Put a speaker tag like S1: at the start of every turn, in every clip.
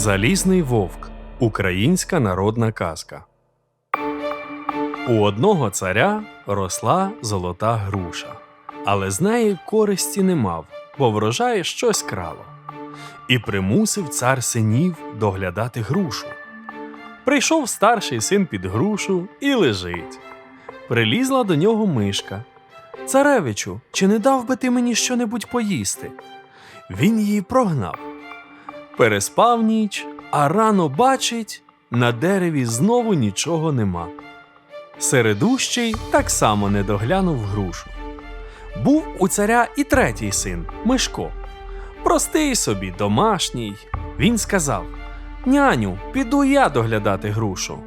S1: Залізний вовк українська народна казка. У одного царя росла золота груша, але з неї користі не мав, бо врожай щось крало. І примусив цар синів доглядати грушу. Прийшов старший син під грушу і лежить. Прилізла до нього мишка. Царевичу, чи не дав би ти мені щонебудь поїсти? Він її прогнав. Переспав ніч, а рано бачить, на дереві знову нічого нема. Середущий так само не доглянув грушу. Був у царя і третій син Мишко. Простий собі, домашній. Він сказав: Няню, піду я доглядати грушу.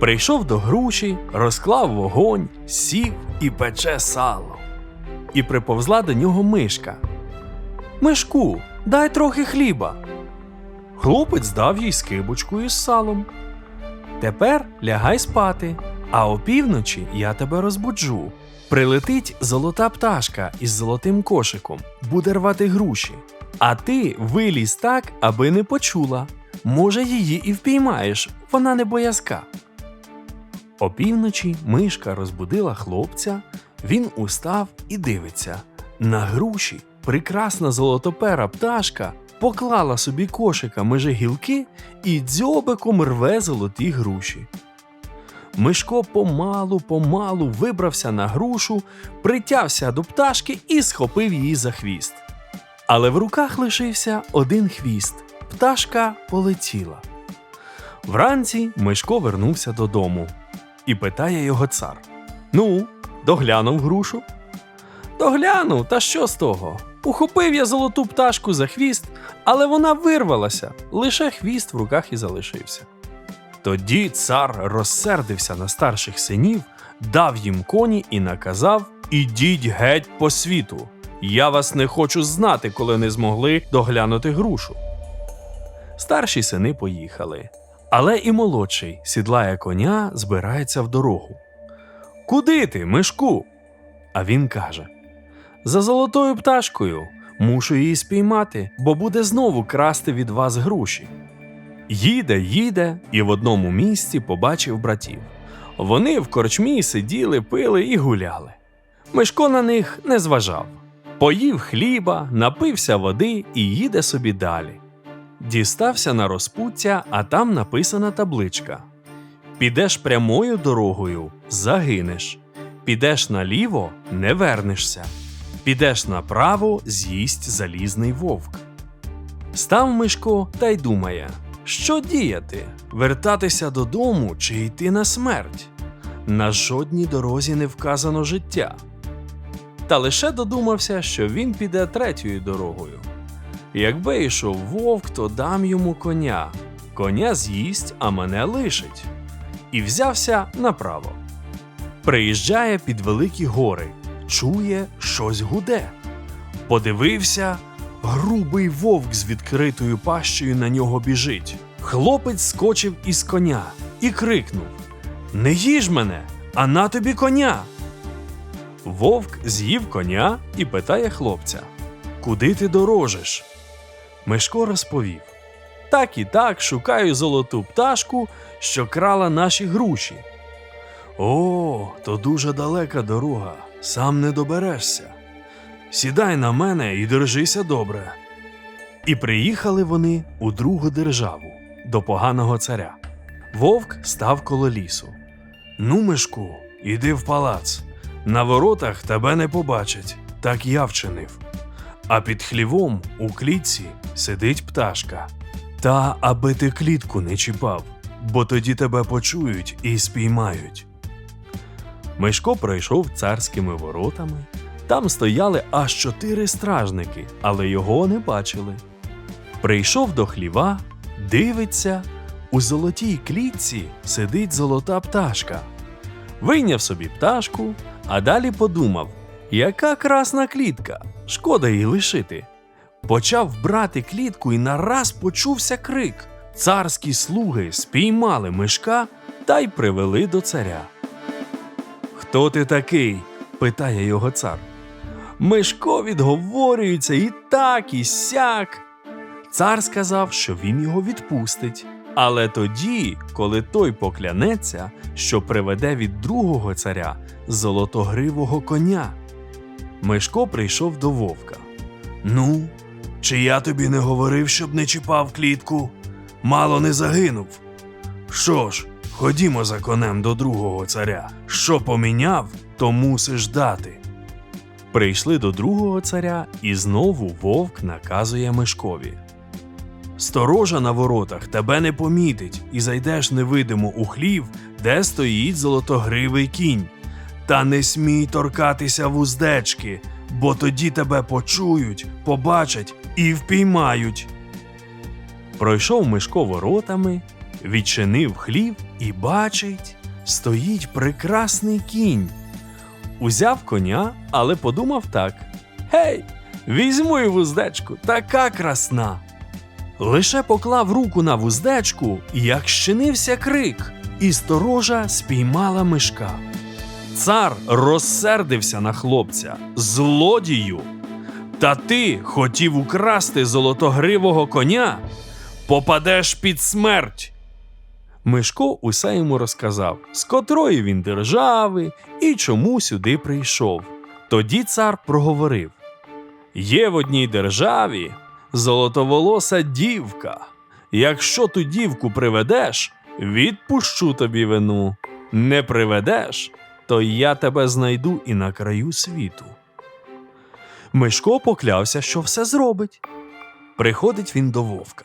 S1: Прийшов до груші, розклав вогонь, сів і пече сало. І приповзла до нього мишка. Мишку, дай трохи хліба. Хлопець дав їй скибочку із салом. Тепер лягай спати, а опівночі я тебе розбуджу. Прилетить золота пташка із золотим кошиком, буде рвати груші. А ти вилізь так, аби не почула. Може, її і впіймаєш, вона не боязка. Опівночі мишка розбудила хлопця, він устав і дивиться. На груші прекрасна золотопера пташка поклала собі кошика межи гілки і дзьобиком рве золоті груші. Мишко помалу помалу вибрався на грушу, притявся до пташки і схопив її за хвіст. Але в руках лишився один хвіст. Пташка полетіла. Вранці Мишко вернувся додому і питає його цар: Ну, доглянув грушу? Доглянув, та що з того? Ухопив я золоту пташку за хвіст, але вона вирвалася, лише хвіст в руках і залишився. Тоді цар розсердився на старших синів, дав їм коні і наказав: Ідіть геть по світу. Я вас не хочу знати, коли не змогли доглянути грушу. Старші сини поїхали, але і молодший сідлає коня, збирається в дорогу. Куди ти, мишку? А він каже: За золотою пташкою мушу її спіймати, бо буде знову красти від вас груші. Їде, їде, і в одному місці побачив братів. Вони в корчмі сиділи, пили і гуляли. Мишко на них не зважав. Поїв хліба, напився води і їде собі далі. Дістався на розпуття, а там написана табличка: Підеш прямою дорогою загинеш, підеш наліво не вернешся, підеш направо з'їсть залізний вовк. Став Мишко та й думає, що діяти, вертатися додому чи йти на смерть. На жодній дорозі не вказано життя. Та лише додумався, що він піде третьою дорогою. Якби йшов вовк, то дам йому коня. Коня з'їсть, а мене лишить. І взявся направо. Приїжджає під великі гори, чує, щось гуде. Подивився, грубий вовк з відкритою пащею на нього біжить. Хлопець скочив із коня і крикнув: Не їж мене, а на тобі коня. Вовк з'їв коня і питає хлопця: Куди ти дорожиш? Мишко розповів: Так і так шукаю золоту пташку, що крала наші груші. О, то дуже далека дорога, сам не доберешся. Сідай на мене і держися добре. І приїхали вони у другу державу до поганого царя. Вовк став коло лісу. Ну, Мишку, іди в палац. На воротах тебе не побачать, так я вчинив. А під хлівом у клітці сидить пташка. Та аби ти клітку не чіпав, бо тоді тебе почують і спіймають. Мишко пройшов царськими воротами. Там стояли аж чотири стражники, але його не бачили. Прийшов до хліва, дивиться, у золотій клітці сидить золота пташка. Вийняв собі пташку, а далі подумав: яка красна клітка, шкода її лишити. Почав брати клітку і нараз почувся крик. Царські слуги спіймали мишка та й привели до царя. Хто ти такий? питає його цар. Мишко відговорюється і так, і сяк. Цар сказав, що він його відпустить. Але тоді, коли той поклянеться, що приведе від другого царя золотогривого коня. Мишко прийшов до вовка. Ну, чи я тобі не говорив, щоб не чіпав клітку? Мало не загинув. Що ж, ходімо за конем до другого царя. Що поміняв, то мусиш дати. Прийшли до другого царя, і знову вовк наказує Мишкові. Сторожа на воротах тебе не помітить, і зайдеш невидимо у хлів, де стоїть золотогривий кінь. Та не смій торкатися вуздечки, бо тоді тебе почують, побачать і впіймають. Пройшов Мишко воротами, відчинив хлів і бачить, стоїть прекрасний кінь. Узяв коня, але подумав так: Гей, візьму і вуздечку, така красна. Лише поклав руку на вуздечку, як щинився крик, і сторожа спіймала мишка. Цар розсердився на хлопця, злодію. Та ти хотів украсти золотогривого коня, попадеш під смерть. Мишко усе йому розказав, з котрої він держави і чому сюди прийшов. Тоді цар проговорив: Є в одній державі золотоволоса дівка. Якщо ту дівку приведеш, відпущу тобі вину. Не приведеш, то я тебе знайду і на краю світу. Мишко поклявся, що все зробить. Приходить він до вовка.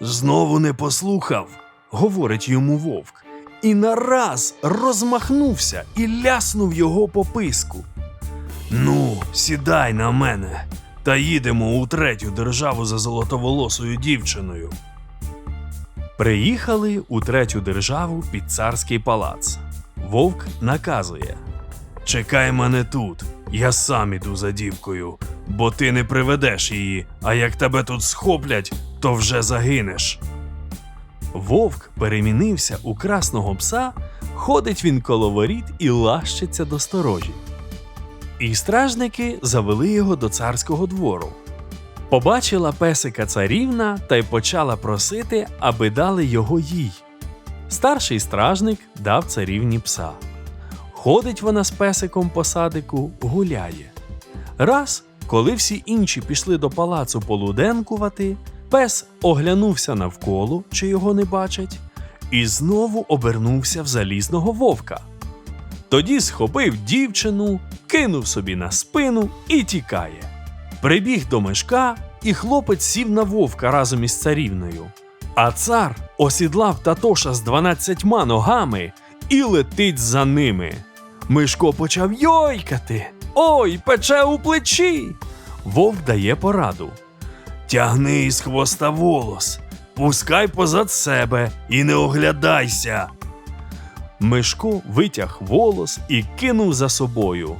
S1: Знову не послухав, говорить йому вовк, і нараз розмахнувся і ляснув його по писку. Ну, сідай на мене, та їдемо у третю державу за золотоволосою дівчиною. Приїхали у третю державу під царський палац. Вовк наказує: Чекай мене тут, я сам іду за дівкою, бо ти не приведеш її, а як тебе тут схоплять, то вже загинеш. Вовк перемінився у красного пса, ходить він коло воріт і лащиться до сторожі. І стражники завели його до царського двору. Побачила песика царівна та й почала просити, аби дали його їй. Старший стражник дав царівні пса. Ходить вона з песиком по садику, гуляє. Раз, коли всі інші пішли до палацу полуденкувати, пес оглянувся навколо, чи його не бачать, і знову обернувся в залізного вовка. Тоді схопив дівчину, кинув собі на спину і тікає. Прибіг до мешка, і хлопець сів на вовка разом із царівною. А цар осідлав Татоша з дванадцятьма ногами і летить за ними. Мишко почав йойкати. Ой, пече у плечі. Вовк дає пораду. Тягни із хвоста волос, пускай позад себе і не оглядайся. Мишко витяг волос і кинув за собою.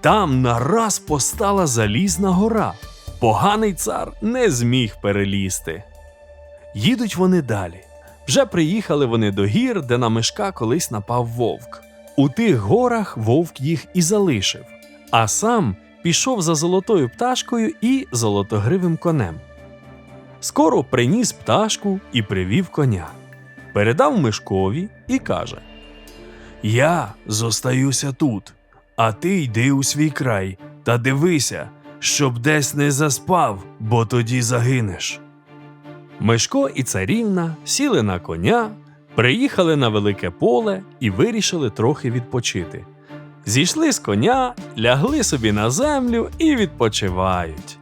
S1: Там нараз постала залізна гора. Поганий цар не зміг перелізти. Їдуть вони далі. Вже приїхали вони до гір, де на мишка колись напав вовк. У тих горах вовк їх і залишив, а сам пішов за золотою пташкою і золотогривим конем. Скоро приніс пташку і привів коня. Передав мишкові і каже: Я зостаюся тут, а ти йди у свій край та дивися, щоб десь не заспав, бо тоді загинеш. Мишко і царівна сіли на коня, приїхали на велике поле і вирішили трохи відпочити. Зійшли з коня, лягли собі на землю і відпочивають.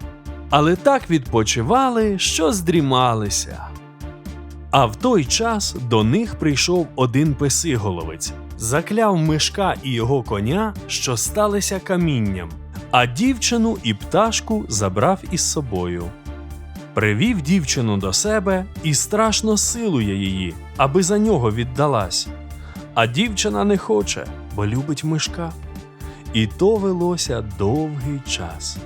S1: Але так відпочивали, що здрімалися. А в той час до них прийшов один песиголовець, закляв мишка і його коня, що сталися камінням, а дівчину і пташку забрав із собою. Привів дівчину до себе і страшно силує її, аби за нього віддалась. А дівчина не хоче, бо любить мишка. І то велося довгий час.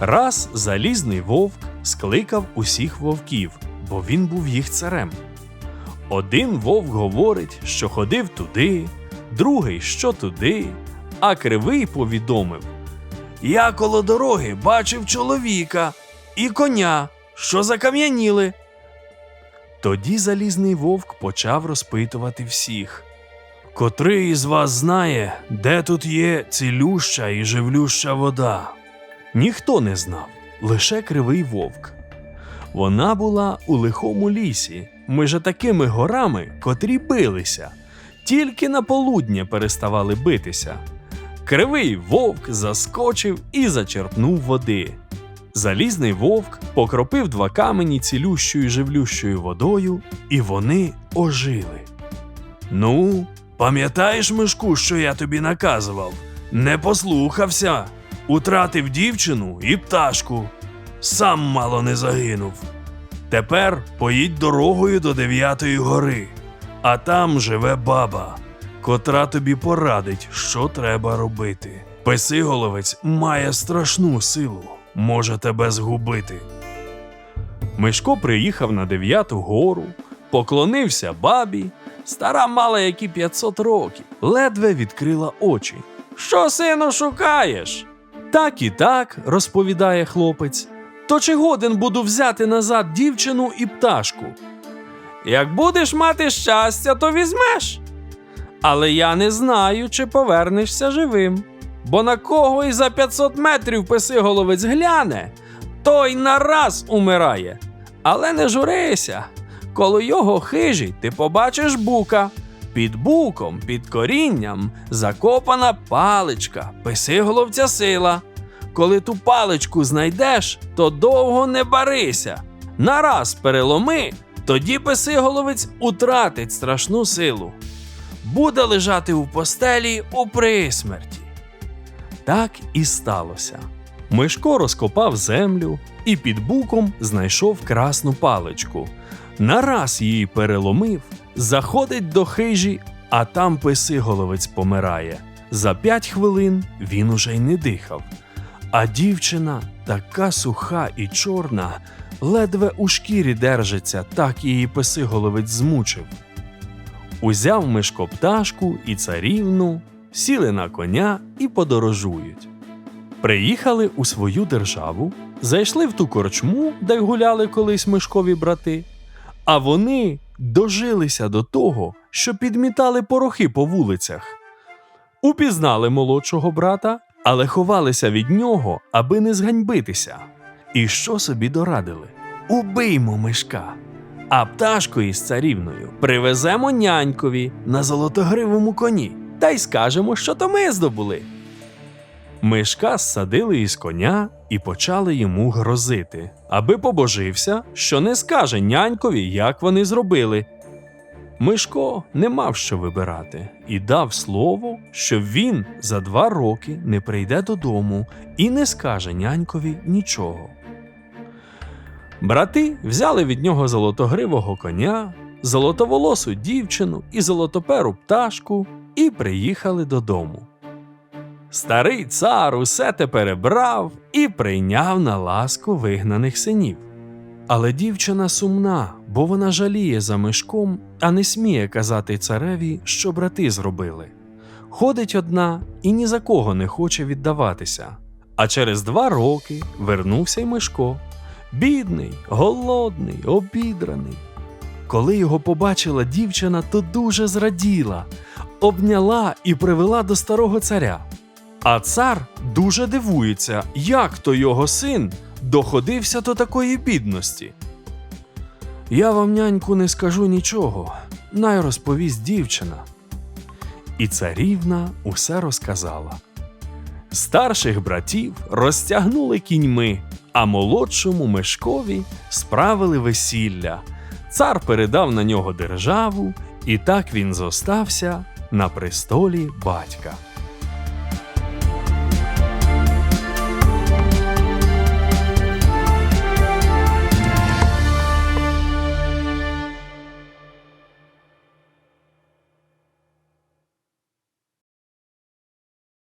S1: Раз залізний вовк скликав усіх вовків, бо він був їх царем. Один вовк говорить, що ходив туди, другий що туди, а кривий повідомив: Я коло дороги бачив чоловіка і коня, що закам'яніли. Тоді залізний вовк почав розпитувати всіх. Котрий із вас знає, де тут є цілюща і живлюща вода? Ніхто не знав, лише кривий вовк. Вона була у лихому лісі, меже такими горами, котрі билися, тільки на полудня переставали битися. Кривий вовк заскочив і зачерпнув води. Залізний вовк покропив два камені цілющою живлющою водою, і вони ожили. Ну, пам'ятаєш, Мишку, що я тобі наказував? Не послухався, утратив дівчину і пташку. Сам мало не загинув. Тепер поїдь дорогою до дев'ятої гори, а там живе баба, котра тобі порадить, що треба робити. Песиголовець має страшну силу, може тебе згубити. Мишко приїхав на дев'яту гору, поклонився бабі. Стара мала які 500 років, ледве відкрила очі. Що, сину, шукаєш? Так і так, розповідає хлопець. То чи годен буду взяти назад дівчину і пташку? Як будеш мати щастя, то візьмеш. Але я не знаю, чи повернешся живим. Бо на кого і за 500 метрів писиголовець гляне, той нараз умирає. Але не журися. Коло його хижі ти побачиш бука. Під буком, під корінням закопана паличка, писиголовця сила. Коли ту паличку знайдеш, то довго не барися. Нараз переломи, тоді писиголовець утратить страшну силу. Буде лежати у постелі у присмерті. Так і сталося. Мишко розкопав землю і під буком знайшов красну паличку. Нараз її переломив, заходить до хижі, а там писиголовець помирає. За п'ять хвилин він уже й не дихав. А дівчина така суха і чорна, ледве у шкірі держиться, так її писиголовець змучив. Узяв Мишко пташку і царівну, сіли на коня і подорожують. Приїхали у свою державу, зайшли в ту корчму, де гуляли колись Мишкові брати, а вони дожилися до того, що підмітали порохи по вулицях. Упізнали молодшого брата, але ховалися від нього, аби не зганьбитися. І що собі дорадили? Убиймо мишка. А пташку із царівною привеземо нянькові на золотогривому коні та й скажемо, що то ми здобули. Мишка ссадили із коня і почали йому грозити, аби побожився, що не скаже нянькові, як вони зробили. Мишко не мав що вибирати і дав слово, що він за два роки не прийде додому і не скаже нянькові нічого. Брати взяли від нього золотогривого коня, золотоволосу дівчину і золотоперу пташку і приїхали додому. Старий цар усе те перебрав і прийняв на ласку вигнаних синів. Але дівчина сумна, бо вона жаліє за мишком, а не сміє казати цареві, що брати зробили. Ходить одна і ні за кого не хоче віддаватися. А через два роки вернувся й Мишко. Бідний, голодний, обідраний. Коли його побачила дівчина, то дуже зраділа, обняла і привела до старого царя. А цар дуже дивується, як то його син доходився до такої бідності. Я вам, няньку, не скажу нічого, най розповість дівчина. І царівна усе розказала. Старших братів розтягнули кіньми, а молодшому Мешкові справили весілля. Цар передав на нього державу, і так він зостався на престолі батька.